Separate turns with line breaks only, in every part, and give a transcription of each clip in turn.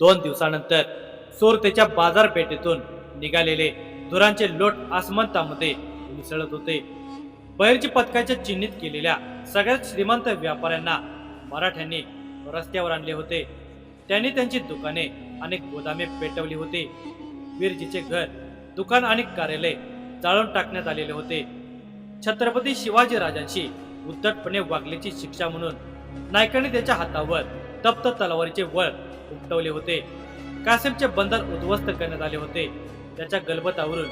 दोन दिवसानंतर चोरतेच्या बाजारपेठेतून निघालेले धुरांचे लोट आसमंतामध्ये मिसळत होते. बैरची पथकाच्या चिन्हित केलेल्या सगळ्यात श्रीमंत व्यापाऱ्यांना मराठ्यांनी रस्त्यावर आणले होते. त्यांनी त्यांची दुकाने आणि गोदामे पेटवली होती. वीरजीचे घर दुकान आणि कार्यालय जाळून टाकण्यात आलेले होते. छत्रपती शिवाजी राजांशी उद्धटपणे वागल्याची शिक्षा म्हणून नायकाने त्याच्या हातावर तप्त तलवारीचे वळ उमटवले होते. कासिमचे बंदर उद्ध्वस्त करण्यात आले होते. त्याच्या गलबतावरून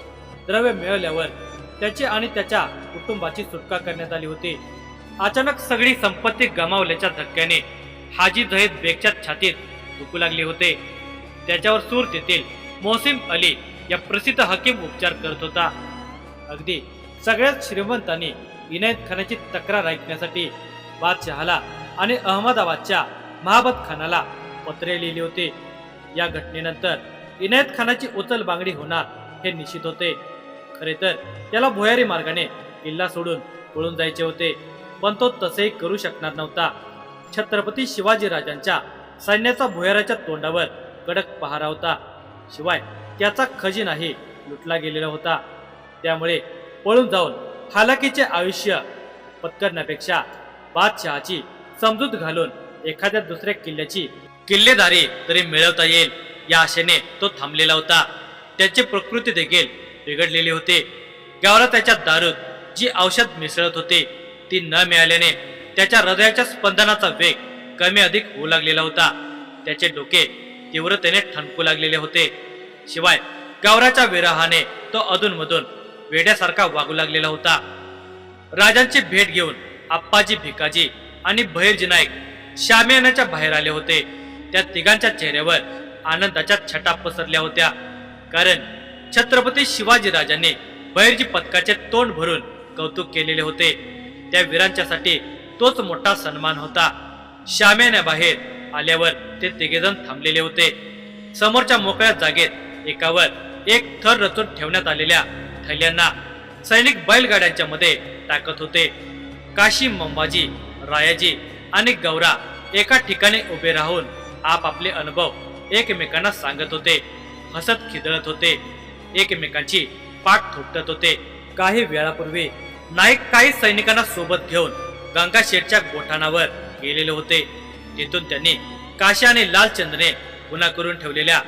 द्रव्य मिळवल्यावर त्याची आणि त्याच्या कुटुंबाची सुटका करण्यात आली होती. अचानक सगळी संपत्ती गमावल्याच्या धक्क्याने हाजी जहीद बेगच्या छातीत दुखू लागले होते. त्याच्यावर सूर तेथील मोसिम अली या प्रसिद्ध हकीम उपचार करत होता. अगदी सगळ्यात श्रीमंतांनी इनायत खानाची तक्रार ऐकण्यासाठी बादशहाला आणि अहमदाबादच्या महाबत खानाला पत्रे लिहिली होती. या घटनेनंतर इनायत खानाची उचल बांगडी होणार हे निश्चित होते. खरे तर त्याला भुयारी मार्गाने किल्ला सोडून पळून जायचे होते पण तो तसेही करू शकणार नव्हता. छत्रपती शिवाजी राजांच्या सैन्याचा भुयाराच्या तोंडावर कडक पहारा होता. शिवाय त्याचा खजिनाही लुटला गेलेला होता. त्यामुळे पळून जाऊन हालाकीचे आयुष्य पत्करण्यापेक्षा बादशहाची समजूत घालून एखाद्या दुसऱ्या किल्ल्याची किल्लेदारी तरी मिळवता येईल या आशेने तो थांबलेला होता. त्याची प्रकृती देखील बिघडलेली होती. गावाला त्याच्या दारूत जी औषध मिसळत होते ती न मिळाल्याने त्याच्या हृदयाच्या स्पंदनाचा वेग कमी अधिक होऊ लागलेला होता. त्याचे डोके तीव्रतेने ठणकू लागलेले होते. शिवाय गावराच्या विरहाने तो अधूनमधून वेड्यासारखा वागू लागलेला होता. राजांची भेट घेऊन आप्पाजी भिकाजी आणि भैरजी नाईक शामियानाच्या बाहेर आले होते. त्या तिघांच्या चेहऱ्यावर आनंदाच्या छटा पसरल्या होत्या. कारण छत्रपती शिवाजी राजांनी बहिर्जी पथकाचे तोंड भरून कौतुक केलेले होते. त्या वीरांच्यासाठी तोच मोठा सन्मान होता. शाम्याने बाहेर आल्यावर ते तिघेजण थांबलेले होते. समोरच्या मोकळ्या जागेत एकावर एक थर रचून ठेवण्यात आलेल्या थैल्यांना सैनिक बैलगाड्यांच्या मध्ये टाकत होते. काशी मंबाजी रायाजी आणि गौरा एका ठिकाणी उभे राहून आपापले अनुभव एकमेकांना सांगत होते. हसत खिदळत होते. एकमेकांची पाठ थोपटत होते. काही वेळापूर्वी नाईक काही सैनिकांना सोबत घेऊन गंगाशेठच्या गोठाणावर गेलेले होते. तिथून त्यांनी काशी आणि लालचंदने गुन्हा करून ठेवलेल्या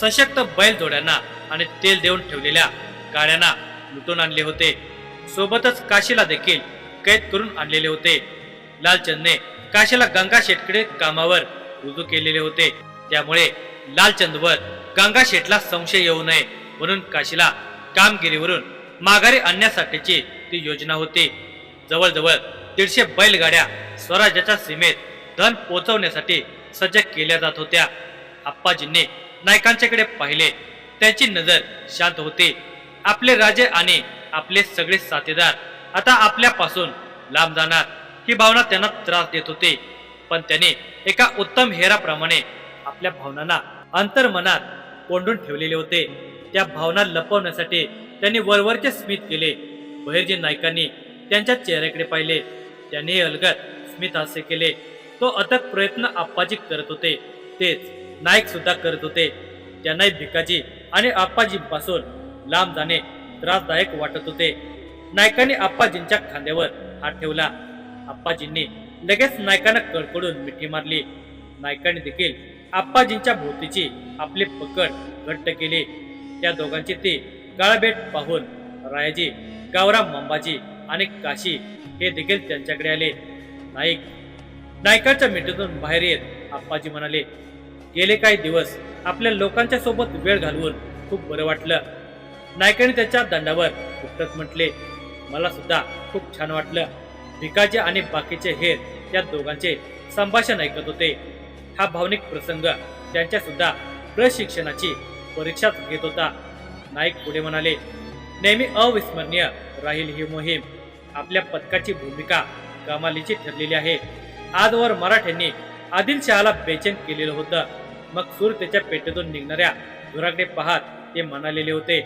सशक्त बैल जोड्यांना आणि तेल देऊन ठेवलेल्या गाड्यांना लुटून आणले होते. सोबतच काशीला देखील कैद करून आणलेले होते. लालचंदने काशीला गंगाशेठकडे कामावर रुजू केलेले होते. त्यामुळे लालचंदवर गंगा शेठला संशय येऊ नये म्हणून काशीला कामगिरीवरून माघारी आणण्यासाठीची ती योजना होती. जवळजवळ दीडशे बैलगाड्या स्वराज्याच्या सीमेत धन पोहोचवण्यासाठी सज्ज केल्या जात होत्या. आप्पाजींनी नायकांच्याकडे पाहिले. त्यांची नजर शांत होती. आपले राजे आणि आपले सगळे साथीदार आता आपल्यापासून लांब जाणार ही भावना त्यांना त्रास देत होती. पण त्यांनी एका उत्तम हेराप्रमाणे आपल्या भावनांना अंतर्मनात कोंडून ठेवलेले होते. त्या भावना लपवण्यासाठी त्यांनी वरवरचे स्मित केले. बहिर्जी नायकांनी त्यांच्या चेहऱ्याकडे पाहिले. त्यांनी अलगत स्मित हास्य केले. तो अथक प्रयत्न आप्पाजी करत होते. तेच नाईक सुद्धा करत होते. त्यांनाही भिकाजी आणि आप्पाजींपासून लांब जाणे त्रासदायक वाटत होते. नायकांनी आप्पाजींच्या खांद्यावर हात ठेवला. आप्पाजींनी लगेच नायकांना कडकडून मिठी मारली. नायकांनी देखील आप्पाजींच्या भोवतीची आपली पकड घट्ट केली. त्या दोघांची ती गाळभेट पाहून रायाजी गावराम मंबाजी आणि काशी हे देखील त्यांच्याकडे आले. नाईक नायकाच्या मिठीतून बाहेर येत आप्पाजी म्हणाले गेले काही दिवस आपल्या लोकांच्या सोबत वेळ घालवून खूप बरं वाटलं. नायकाने त्याच्या दंडावर उपटत म्हटले मला सुद्धा खूप छान वाटलं. भिकाजी आणि बाकीचे हेर त्या दोघांचे संभाषण ऐकत होते. हा भावनिक प्रसंग त्यांच्या सुद्धा प्रशिक्षणाची परीक्षाच घेत होता. नाईक पुढे म्हणाले नेहमी अविस्मरणीय राहील ही मोहीम. आपल्या पथकाची भूमिका कमालीची ठरलेली आहे. आजवर मराठ्यांनी आदिलशहाला बेचैन केलेलं होतं. मग सूर त्याच्या पेटेतून निघणाऱ्या धुराकडे पाहत ते म्हणालेले होते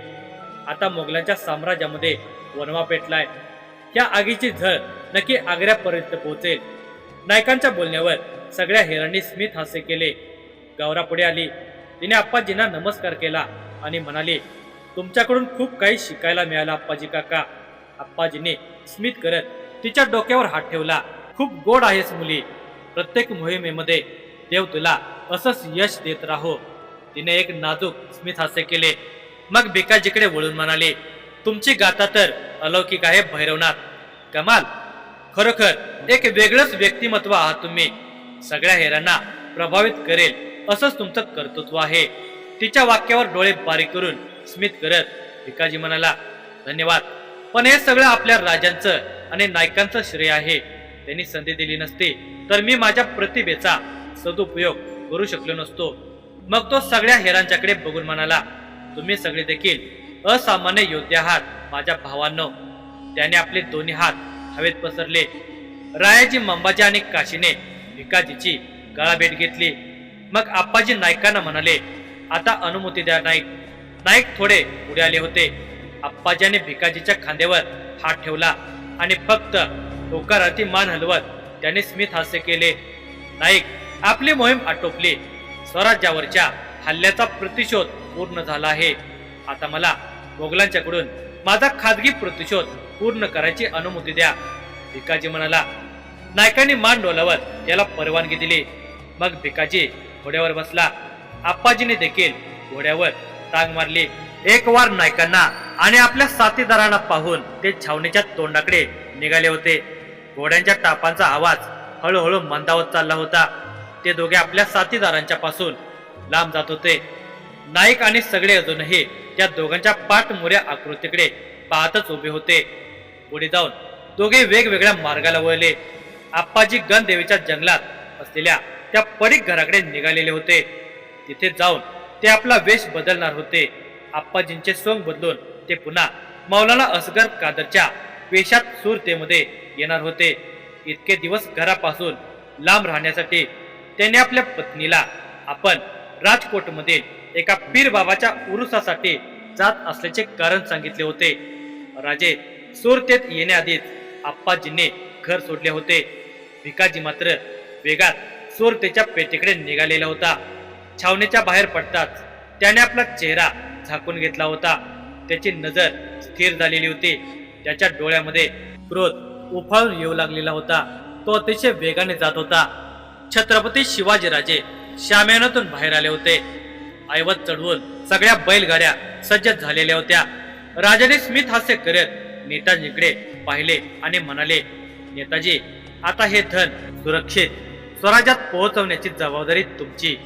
आता मोगलांच्या साम्राज्यामध्ये वनवा पेटलाय. त्या आगीची झळ नक्की आग्र्यापर्यंत पोहोचेल. नायकांच्या बोलण्यावर सगळ्या हेरांनी स्मित हास्य केले. गौरा पुढे आली. तिने आप्पाजींना नमस्कार केला आणि म्हणाले तुमच्याकडून खूप काही शिकायला मिळालं आप्पाजी काका. आप्पाजीने स्मित करत तिच्या डोक्यावर हात ठेवला. खूप गोड आहेस मुली. प्रत्येक मोहिमेमध्ये देव तुला असंच यश देत राहो. तिने एक नाजूक स्मित हास्य केले. मग भिकाजीकडे वळून म्हणाले तुमची गाथा तर अलौकिक आहे भैरवनाथ. कमाल. खरोखर एक वेगळंच व्यक्तिमत्व आहात तुम्ही. सगळ्या हेरांना प्रभावित करेल असंच तुमचं कर्तृत्व आहे. तिच्या वाक्यावर डोळे बारीक करून स्मित करत भिकाजी म्हणाला धन्यवाद. पण हे सगळं आपल्या राजांचं आणि नायकांचं श्रेय आहे. त्यांनी संधी दिली नसती तर मी माझ्या प्रतिभेचा सदुपयोग करू शकलो नसतो. मग तो सगळ्या हेरांच्याकडे बघून म्हणाला तुम्ही सगळे देखील असामान्य योद्धे आहात माझ्या भावांनो. त्याने आपले दोन्ही हात हवेत पसरले. रायाजी मंबाजी आणि काशीने भिकाजीची गळाभेट घेतली. मग आप्पाजी नायकांना म्हणाले आता अनुमती द्या नाईक. नाईक थोडे पुढे आले होते. आप्पाजीने भिकाजीच्या खांद्यावर हात ठेवला आणि फक्त होकाराती मान हलवत त्याने स्मित हास्य केले. नाईक आपली मोहीम आटोपली. स्वराज्यावरच्या हल्ल्याचा प्रतिशोध पूर्ण झाला आहे. आता मला मोगलांच्याकडून माझा खाजगी प्रतिशोध पूर्ण करायची अनुमती द्या. भिकाजी म्हणाला नायकांनी मान डोलावत त्याला परवानगी दिली. मग भिकाजी घोड्यावर बसला. आप्पाजीने देखील घोड्यावर टांग मारली. एक वार नायकांना आणि आपल्या साथीदारांना पाहून ते छावणीच्या तोंडाकडे निघाले होते. घोड्यांच्या टापांचा आवाज हळूहळू मंदावत चालला होता. ते दोघे आपल्या साथीदारांच्या पासून लांब जात होते. नाईक आणि सगळे अजूनही त्या दोघांच्या पाठमोऱ्या आकृतीकडे पाहतच उभे होते. पुढे जाऊन दोघे वेगवेगळ्या मार्गाला वळले. आप्पाजी गणदेवीच्या जंगलात असलेल्या त्या पडीक घराकडे निघालेले होते. तिथे जाऊन ते आपला वेश बदलणार होते. आप्पाजींचे सोंग बदलून ते पुन्हा मौलाना असगर कादरच्या वेशात सुरतेमध्ये येणार होते. इतके दिवस घरापासून लांब राहण्यासाठी त्याने आपल्या पत्नीला आपण राजकोटमधील एका पीर बाबाच्या उरुसासाठी जात असल्याचे कारण सांगितले होते. राजे सुरतेत येण्याआधीच आप्पाजींनी घर सोडले होते. भिकाजी मात्र वेगात सुरतेच्या पेटीकडे निघालेला होता. छावणीच्या बाहेर पडताच त्याने आपला चेहरा झाकून घेतला होता. त्याची नजर स्थिर झालेली होती. त्याच्या डोळ्यामध्ये क्रोध उफाळून येऊ लागलेला होता. तो अतिशय वेगाने जात होता. छत्रपती शिवाजीराजे शामियानातून बाहेर आले होते. ऐवत चढवून सगळ्या बैलगाड्या सज्ज झालेल्या होत्या. राजाने स्मित हास्य करत नेताजीकडे पाहिले आणि म्हणाले नेताजी आता हे धन सुरक्षित स्वराज्यात पोहोचवण्याची जबाबदारी तुमची.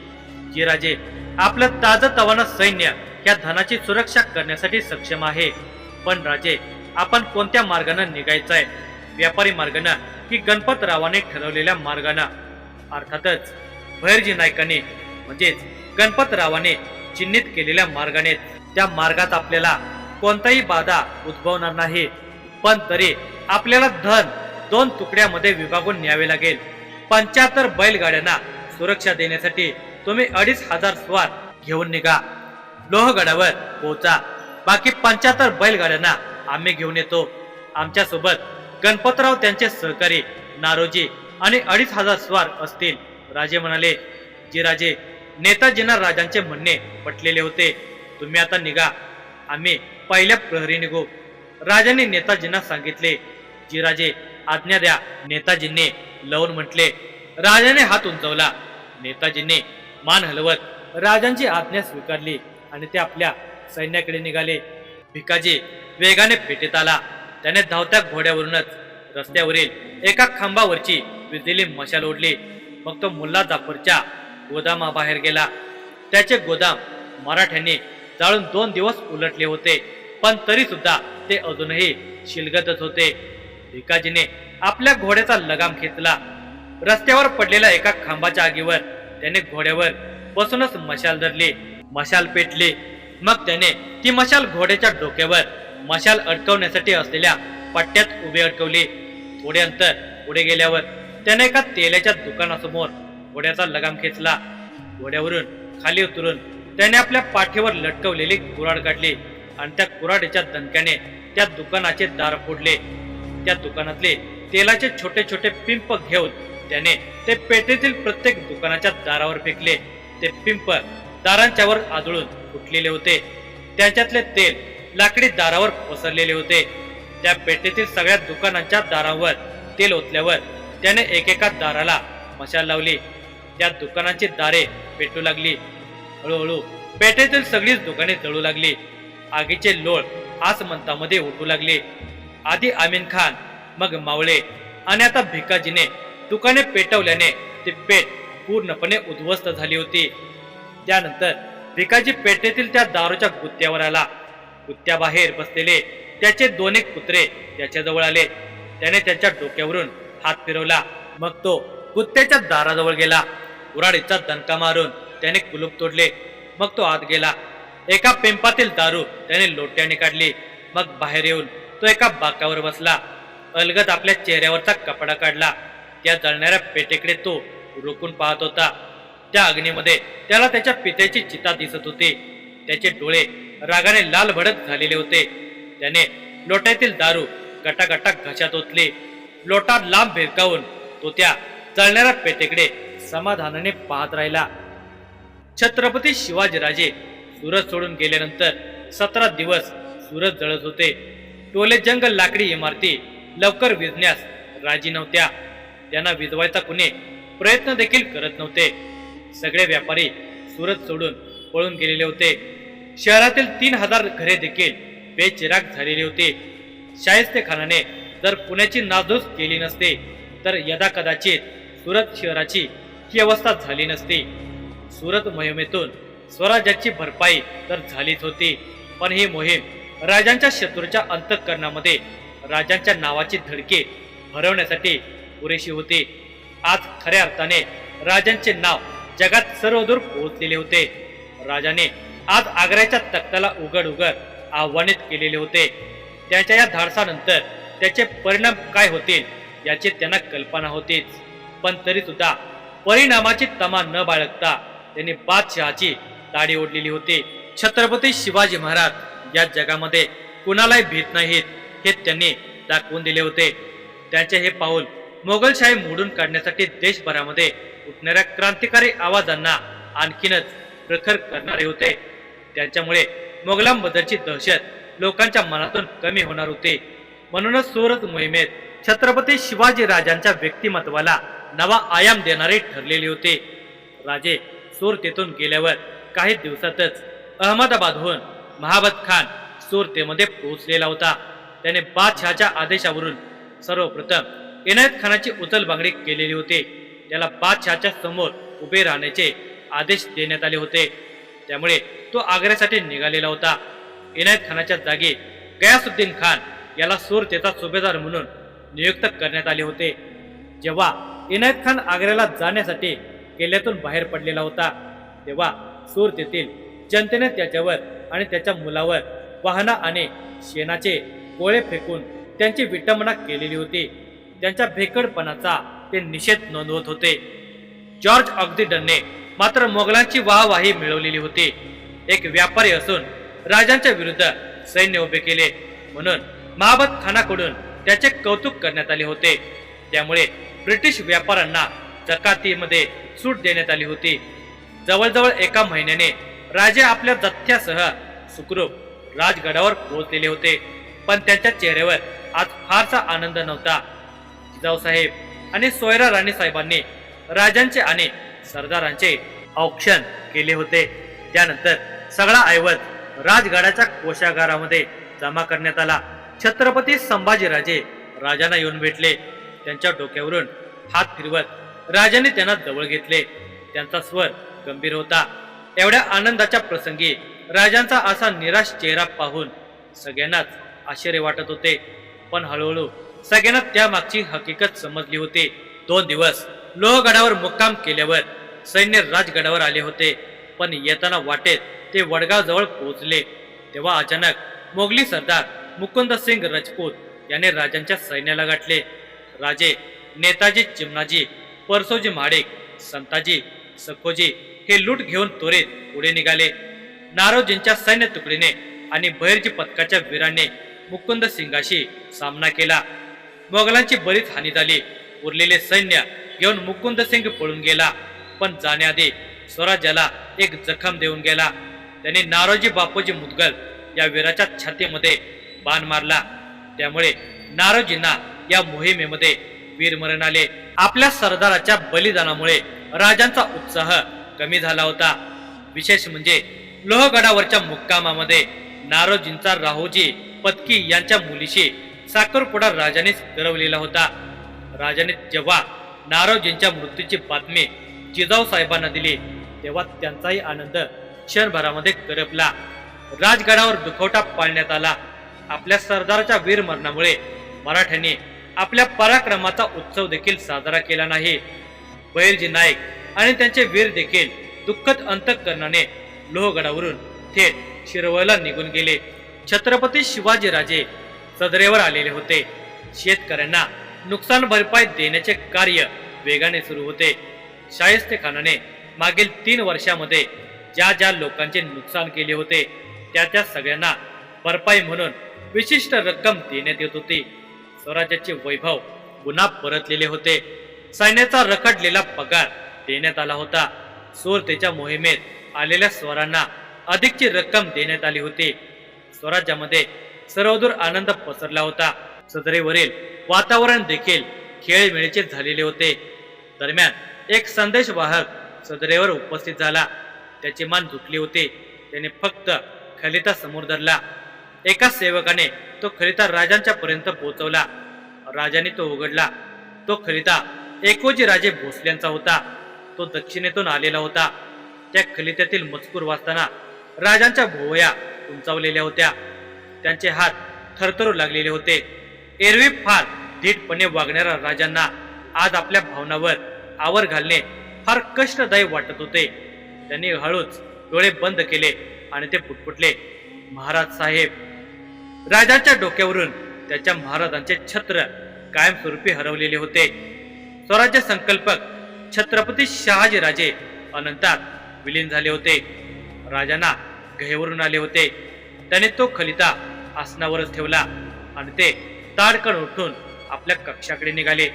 जी राजे आपलं ताज तवानं सैन्य या धनाची सुरक्षा करण्यासाठी सक्षम आहे. पण राजे आपण कोणत्या मार्गानं निघायचंय? व्यापारी मार्गानं की गणपतरावाने ठरवलेल्या मार्गानं? अर्थातच भैरजी नायकाने म्हणजेच गणपतरावाने चिन्हित केलेल्या मार्गाने त्या मार्गात आपल्याला कोणताही बाधा उद्भवणार नाही. पण तरी आपल्याला धन दोन तुकड्यामध्ये विभागून न्यावे लागेल. पंच्याहत्तर बैलगाड्यांना सुरक्षा देण्यासाठी तुम्ही अडीच हजार स्वार घेऊन निघा. लोहगडावर पोहोचा. बाकी पंच्याहत्तर बैलगाड्यांना आम्ही घेऊन येतो. आमच्यासोबत गणपतराव त्यांचे सहकारी नारोजी आणि अडीच हजार स्वार असतील राजे म्हणाले. जी राजे नेताजींना राजांचे म्हणणे पटलेले होते. तुम्ही आता निघा. आम्ही पहिल्या प्रहरी निघू. राजाने नेताजींना सांगितले. जिराजे आज्ञा द्या. नेताजींनी लवून म्हटले. राजाने हात उंचवला. नेताजींनी मान हलवत राजांची आज्ञा स्वीकारली आणि ते आपल्या सैन्याकडे निघाले. भिकाजी वेगाने पेटीत आला. त्याने धावत्या घोड्यावरूनच रस्त्यावरील एका खांबावरची विजलेली मशाल ओढली. मग तो मुल्ला जाफरच्या गोदामाबाहेर गेला. त्याचे गोदाम मराठ्यांनी जाळून दोन दिवस उलटले होते. पण तरी सुद्धा ते अजूनही शिलगतच होते. भिकाजीने आपल्या घोड्याचा लगाम खेचला. रस्त्यावर पडलेल्या एका खांबाच्या आगीवर त्याने घोड्यावर बसूनच मशाल धरली. मशाल पेटली. मग त्याने ती मशाल घोड्याच्या डोक्यावर मशाल अडकवण्यासाठी असलेल्या पट्ट्यात उभी अडकवली. थोडे अंतर पुढे गेल्यावर त्याने एका तेलाच्या दुकानासमोर घोड्याचा लगाम खेचला. घोड्यावरून खाली उतरून त्याने आपल्या पाठीवर लटकवलेली कुराड काढली आणि त्या कुराडीच्या दणक्याने त्या दुकानाचे दार फोडले. त्या दुकानातले तेलाचे छोटे छोटे पिंप घेऊन त्याने ते पेटेतील प्रत्येक दुकानाच्या दारावर फेकले. ते पिंप दारांच्यावर आदळून फुटलेले होते. त्यांच्यातले तेल लाकडी दारावर पसरलेले होते. त्या पेटेतील सगळ्या दुकानांच्या दारावर तेल ओतल्यावर त्याने एकेका दाराला मशाल लावली. त्या दुकानांची दारे पेटू लागली. हळूहळू पेठेतील सगळीच दुकाने जळू लागली. आगीचे लोळ आसमंतामध्ये उठू लागले. आधी आमीन खान मग मावळे आणि आता भिकाजीने दुकाने पेटवल्याने ती पेट पूर्णपणे उद्ध्वस्त झाली होती. त्यानंतर भिकाजी पेठेतील त्या दारूच्या गुत्त्यावर आला. गुत्त्याबाहेर बसलेले त्याचे दोन एक कुत्रे त्याच्याजवळ आले. त्याने त्याच्या डोक्यावरून हात फिरवला. मग तो गुत्त्याच्या दाराजवळ गेला. उराडीचा दणका मारून त्याने कुलूप तोडले. मग तो आत गेला. एका पेंपातील दारू त्याने लोट्याने काढली. मग बाहेर येऊन तो एका बाकावर बसला. अलगद आपल्या चेहऱ्यावरचा कपडा काढला. त्या जळणाऱ्या पेटेकडे तो रोखून पाहत होता. त्या अग्नीमध्ये त्याला त्याच्या पित्याची चिता दिसत होती. त्याचे डोळे रागाने लाल भडक झालेले होते. त्याने लोट्यातील दारू गटागटा घशात ओतली. लोटा लांब भिरकावून तो त्या जळणाऱ्या पेटेकडे समाधानाने पाहत राहिला. छत्रपती शिवाजीराजे सुरत सोडून गेल्यानंतर सतरा दिवस सुरत जळत होते. टोले जंगल लाकडी इमारती लवकर विजण्यास राजी नव्हत्या. त्यांना विजवायचा कुणी प्रयत्न देखील करत नव्हते. सगळे व्यापारी सुरत सोडून पळून गेलेले होते. शहरातील तीन हजार घरे देखील बेचिराग झालेली होती. शाहिस्ते खानाने जर पुण्याची नासधूस केली नसते तर यदा कदाचित सुरत शहराची ही अवस्था झाली नसती. सुरत मोहिमेतून स्वराज्याची भरपाई तर झालीच होती. पण ही मोहीम राजांच्या शत्रूच्या अंतःकरणामध्ये राजांच्या नावाची धडके भरवण्यासाठी पुरेशी होती. आज खऱ्या अर्थाने राजांचे नाव जगात सर्वदूर पोहोचलेले होते. राजाने आज आग्र्याच्या तख्ताला उघड उघड आव्हानित केलेले होते. त्याच्या या धाडसानंतर त्याचे परिणाम काय होतील याची त्यांना कल्पना होतीच. पण तरी सुद्धा परिणामाची तमा न बाळगता त्यांनी बादशहाची दाढी ओढलेली होती. छत्रपती शिवाजी महाराज या जगामध्ये कुणालाही भीत नाहीत हे त्यांनी दाखवून दिले होते. त्यांचे हे पाऊल मोगलशाही मोडून काढण्यासाठी देशभरामध्ये उठणाऱ्या क्रांतिकारी आवाजांना आणखीनच प्रखर करणारे होते. त्यांच्यामुळे मोगलांबद्दलची दहशत लोकांच्या मनातून कमी होणार होती. म्हणूनच सुरत मोहिमेत छत्रपती शिवाजी राजांच्या व्यक्तिमत्वाला नवा आयाम देणारे ठरलेले होते. राजे सुरतेतून गेल्यावर काही दिवसातच अहमदाबादहून महाबत खान सुरतेमध्ये पोहोचलेला होता. त्याने बादशहाच्या आदेशावरून सर्वप्रथम इनायत खानाची उचलबांगडी केलेली होती. त्याला बादशहाच्या समोर उभे राहण्याचे आदेश देण्यात आले होते. त्यामुळे तो आग्र्यासाठी निघालेला होता. इनायत खानाच्या जागी गयासुद्दीन खान याला सुरतेचा सुभेदार म्हणून नियुक्त करण्यात आले होते. जेव्हा इनायत खान आग्र्याला जाण्यासाठी किल्ल्यातून बाहेर पडलेला होता. तेव्हा सूर तेथील जनतेने त्याच्यावर आणि त्याच्या मुलावर वाहना आणि शेणाचे गोळे फेकून त्यांची विटंबना केलेली होती. त्यांच्या भेकडपणाचा ते निषेध नोंदवत होते. जॉर्ज ऑक्झिडनने मात्र मोगलांची वाहवाही मिळवलेली होती. एक व्यापारी असून राजांच्या विरुद्ध सैन्य उभे केले. म्हणून महाबत खानाकडून त्याचे कौतुक करण्यात आले होते. त्यामुळे ब्रिटिश व्यापाऱ्यांना जकातीमध्ये सूट देण्यात आली होती. जवळजवळ एका महिन्याने राजे आपल्या जथ्यासह सुखरूप राजगडावर पोहोचलेले होते. पण त्यांच्या चेहऱ्यावर आज फारसा आनंद नव्हता. जिजाऊसाहेब आणि सोयरा राणी साहेबांनी राजांचे आणि सरदारांचे औक्षण केले होते. त्यानंतर सगळा ऐवज राजगडाच्या कोशागारामध्ये जमा करण्यात आला. छत्रपती संभाजीराजे राजांना येऊन भेटले. त्यांच्या डोक्यावरून हात फिरवत राजाने त्यांना जवळ घेतले. त्यांचा स्वर गंभीर होता. एवढ्या आनंदाच्या प्रसंगी राजांचा असा निराश चेहरा पाहून सगळ्यांनाच आश्चर्य वाटत होते. पण हळूहळू सगळ्यांना त्यामागची हकीकत समजली होती. दोन दिवस लोहगडावर मुक्काम केल्यावर सैन्य राजगडावर आले होते. पण येताना वाटेत ते वडगाव जवळ पोहोचले. तेव्हा अचानक मोगली सरदार मुकुंद सिंग राजपूत याने राजांच्या सैन्याला गाठले. राजे नेताजी चिमणाजी परसोजी माडेक संताजी सखोजी हे लूट घेऊन त्वरित पुढे निघाले. नारोजींच्या सैन्य तुकडीने आणि बहिरजी पथकाच्या वीरांनी मुकुंद सिंगाशी सामना केला. मोगलांची बरीच हानी झाली. उरलेले सैन्य घेऊन मुकुंद सिंग पळून गेला पण जाण्याआधी स्वराज्याला एक जखम देऊन गेला. त्याने नारोजी बापूजी मुदगल या वीराच्या छातीमध्ये बाण मारला. त्यामुळे नारोजींना या मोहिमेमध्ये वीरमरण आले. आपल्या सरदाराच्या बलिदानामुळे राजांचा उत्साह कमी झाला होता. विशेष म्हणजे लोहगडावरच्या मुक्कामामध्ये नारोजींचा राहोजी पत्की यांच्या मुलीशी साखरपुडा राजानेच करवलेला होता. राजाने जेव्हा नारोजींच्या मृत्यूची बातमी जिजाऊ साहेबांना दिली तेव्हा त्यांचाही आनंद क्षणभरामध्ये करपला. राजगडावर दुखवटा पाळण्यात आला. आपल्या सरदाराच्या वीरमरणामुळे मराठ्यांनी आपल्या पराक्रमाचा उत्सव देखील साजरा केला नाही. बैरजी नाईक आणि त्यांचे वीर देखील दुःखद अंतकरणाने लोहगडावरून थेट शिरवळला निघून गेले. छत्रपती शिवाजीराजे सदरेवर आलेले होते. शेतकऱ्यांना नुकसान भरपाई देण्याचे कार्य वेगाने सुरू होते. शाहिस्ते खानाने मागील तीन वर्षामध्ये ज्या ज्या लोकांचे नुकसान केले होते त्या त्या सगळ्यांना भरपाई म्हणून विशिष्ट रक्कम देण्यात येत होती. स्वराज्याचे वैभव पुन्हा परतलेले होते. सैन्याचा रखडलेला पगार देण्यात आला होता. सुरतेच्या मोहिमेत आलेल्या स्वरांना अधिकची रक्कम देण्यात आली होती. स्वराज्यामध्ये सर्वदूर आनंद पसरला होता. सदरेवरील वातावरण देखील खेळमेळीचे झालेले होते. दरम्यान एक संदेश वाहक सदरेवर उपस्थित झाला. त्याची मान झुकली होती. त्याने फक्त खलिता समोर धरला. एका सेवकाने तो खरिता राजांच्या पर्यंत पोहोचवला. राजाने तो उघडला. तो खलिता एकोजी राजे भोसल्यांचा होता. तो दक्षिणेतून आलेला होता. त्या खलित्यातील मजकूर वाचताना राजांच्या भोवया उंचावलेल्या होत्या. त्यांचे हात थरथरू लागलेले होते. एरवी फार धीटपणे वागणाऱ्या राजांना आज आपल्या भावनावर आवर घालणे फार कष्टदायी वाटत होते. त्यांनी हळूच डोळे बंद केले आणि ते पुटपुटले. महाराज साहेब राजाच्या डोक्यावरून त्याच्या महाराजांचे छत्र कायमस्वरूपी हरवलेले होते. स्वराज्य संकल्पक छत्रपती शहाजी राजे अनंतात विलीन झाले होते. राजांना गहेवरून आले होते. त्याने तो खलिता आसनावरच ठेवला आणि ते ताडकण उठून आपल्या कक्षाकडे निघाले.